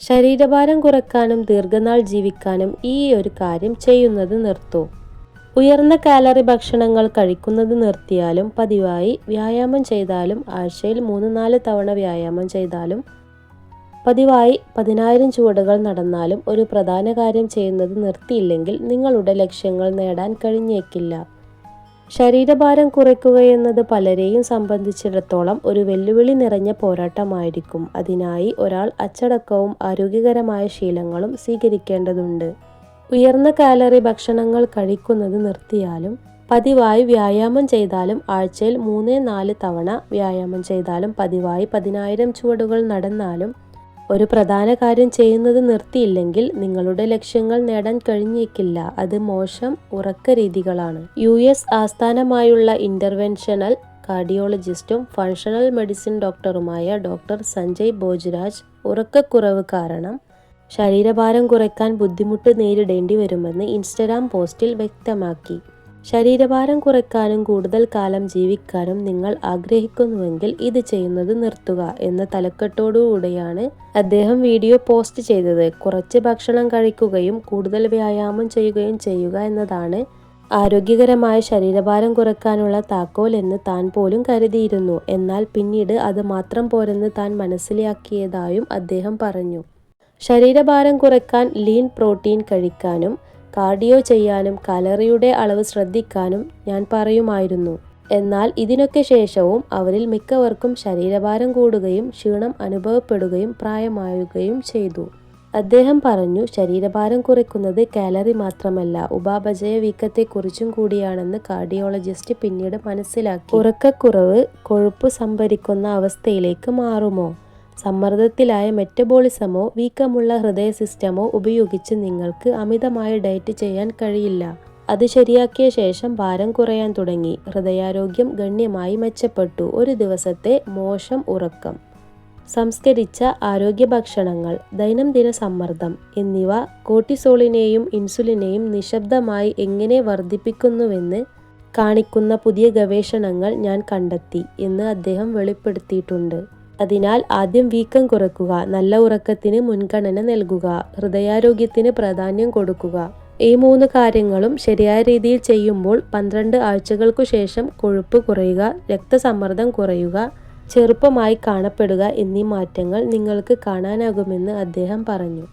ശരീരഭാരം കുറക്കാനും ദീർഘനാൾ ജീവിക്കാനും ഈ ഒരു കാര്യം ചെയ്യുന്നത് നിർത്തൂ. ഉയർന്ന കാലറി ഭക്ഷണങ്ങൾ കഴിക്കുന്നത് നിർത്തിയാലും പതിവായി വ്യായാമം ചെയ്താലും ആഴ്ചയിൽ മൂന്ന് നാല് തവണ വ്യായാമം ചെയ്താലും പതിവായി പതിനായിരം ചുവടുകൾ നടന്നാലും ഒരു പ്രധാന കാര്യം ചെയ്യുന്നത് നിർത്തിയില്ലെങ്കിൽ നിങ്ങളുടെ ലക്ഷ്യങ്ങൾ നേടാൻ കഴിഞ്ഞേക്കില്ല. ശരീരഭാരം കുറയ്ക്കുകയെന്നത് പലരെയും സംബന്ധിച്ചിടത്തോളം ഒരു വെല്ലുവിളി നിറഞ്ഞ പോരാട്ടമായിരിക്കും. അതിനായി ഒരാൾ അച്ചടക്കവും ആരോഗ്യകരമായ ശീലങ്ങളും സ്വീകരിക്കേണ്ടതുണ്ട്. ഉയർന്ന കാലറി ഭക്ഷണങ്ങൾ കഴിക്കുന്നത് നിർത്തിയാലും പതിവായി വ്യായാമം ചെയ്താലും ആഴ്ചയിൽ മൂന്ന് നാല് തവണ വ്യായാമം ചെയ്താലും പതിവായി പതിനായിരം ചുവടുകൾ നടന്നാലും ഒരു പ്രധാന കാര്യം ചെയ്യുന്നത് നിർത്തിയില്ലെങ്കിൽ നിങ്ങളുടെ ലക്ഷ്യങ്ങൾ നേടാൻ കഴിഞ്ഞേക്കില്ല. അത് മോശം ഉറക്ക രീതികളാണ്. യു എസ് ആസ്ഥാനമായുള്ള ഇന്റർവെൻഷണൽ കാർഡിയോളജിസ്റ്റും ഫങ്ഷണൽ മെഡിസിൻ ഡോക്ടറുമായ ഡോക്ടർ സഞ്ജയ് ഭോജ്രാജ് ഉറക്കക്കുറവ് കാരണം ശരീരഭാരം കുറയ്ക്കാൻ ബുദ്ധിമുട്ട് നേരിടേണ്ടി വരുമെന്ന് ഇൻസ്റ്റഗ്രാം പോസ്റ്റിൽ വ്യക്തമാക്കി. ശരീരഭാരം കുറയ്ക്കാനും കൂടുതൽ കാലം ജീവിക്കാനും നിങ്ങൾ ആഗ്രഹിക്കുന്നുവെങ്കിൽ ഇത് ചെയ്യുന്നത് നിർത്തുക എന്ന തലക്കെട്ടോടുകൂടെയാണ് അദ്ദേഹം വീഡിയോ പോസ്റ്റ് ചെയ്തത്. കുറച്ച് ഭക്ഷണം കഴിക്കുകയും കൂടുതൽ വ്യായാമം ചെയ്യുകയും ചെയ്യുക എന്നതാണ് ആരോഗ്യകരമായ ശരീരഭാരം കുറയ്ക്കാനുള്ള താക്കോൽ എന്ന് താൻ പോലും കരുതിയിരുന്നു. എന്നാൽ പിന്നീട് അത് മാത്രം പോരെന്ന് താൻ മനസ്സിലാക്കിയതായും അദ്ദേഹം പറഞ്ഞു. ശരീരഭാരം കുറയ്ക്കാൻ ലീൻ പ്രോട്ടീൻ കഴിക്കാനും കാർഡിയോ ചെയ്യാനും കലറിയുടെ അളവ് ശ്രദ്ധിക്കാനും ഞാൻ പറയുമായിരുന്നു. എന്നാൽ ഇതിനൊക്കെ ശേഷവും അവരിൽ മിക്കവർക്കും ശരീരഭാരം കൂടുകയും ക്ഷീണം അനുഭവപ്പെടുകയും പ്രായമാവുകയും ചെയ്തു. അദ്ദേഹം പറഞ്ഞു ശരീരഭാരം കുറയ്ക്കുന്നത് കാലറി മാത്രമല്ല ഉപാപചയ വീക്കത്തെക്കുറിച്ചും കൂടിയാണെന്ന് കാർഡിയോളജിസ്റ്റ് പിന്നീട് മനസ്സിലാക്കി. ഉറക്കക്കുറവ് കൊഴുപ്പ് സംഭരിക്കുന്ന അവസ്ഥയിലേക്ക് മാറുമോ? സമ്മർദ്ദത്തിലായ മെറ്റബോളിസമോ വീക്കമുള്ള ഹൃദയ സിസ്റ്റമോ ഉപയോഗിച്ച് നിങ്ങൾക്ക് അമിതമായ ഡയറ്റ് ചെയ്യാൻ കഴിയില്ല. അത് ശരിയാക്കിയ ശേഷം ഭാരം കുറയാൻ തുടങ്ങി. ഹൃദയാരോഗ്യം ഗണ്യമായി മെച്ചപ്പെട്ടു. ഒരു ദിവസത്തെ മോശം ഉറക്കം. സംസ്കരിച്ച ആരോഗ്യ ഭക്ഷണങ്ങൾ ദൈനംദിന സമ്മർദ്ദം എന്നിവ കോർട്ടിസോളിനെയും ഇൻസുലിനെയും നിശബ്ദമായി എങ്ങനെ വർദ്ധിപ്പിക്കുന്നുവെന്ന് കാണിക്കുന്ന പുതിയ ഗവേഷണങ്ങൾ ഞാൻ കണ്ടെത്തി എന്ന് അദ്ദേഹം വെളിപ്പെടുത്തിയിട്ടുണ്ട്. അതിനാൽ ആദ്യം വീക്കം കുറയ്ക്കുക നല്ല ഉറക്കത്തിന് മുൻഗണന നൽകുക ഹൃദയാരോഗ്യത്തിന് പ്രാധാന്യം കൊടുക്കുക. ഈ മൂന്ന് കാര്യങ്ങളും ശരിയായ രീതിയിൽ ചെയ്യുമ്പോൾ പന്ത്രണ്ട് ആഴ്ചകൾക്കു ശേഷം കൊഴുപ്പ് കുറയുക രക്തസമ്മർദ്ദം കുറയുക ചെറുപ്പമായി കാണപ്പെടുക എന്നീ മാറ്റങ്ങൾ നിങ്ങൾക്ക് കാണാനാകുമെന്ന് അദ്ദേഹം പറഞ്ഞു.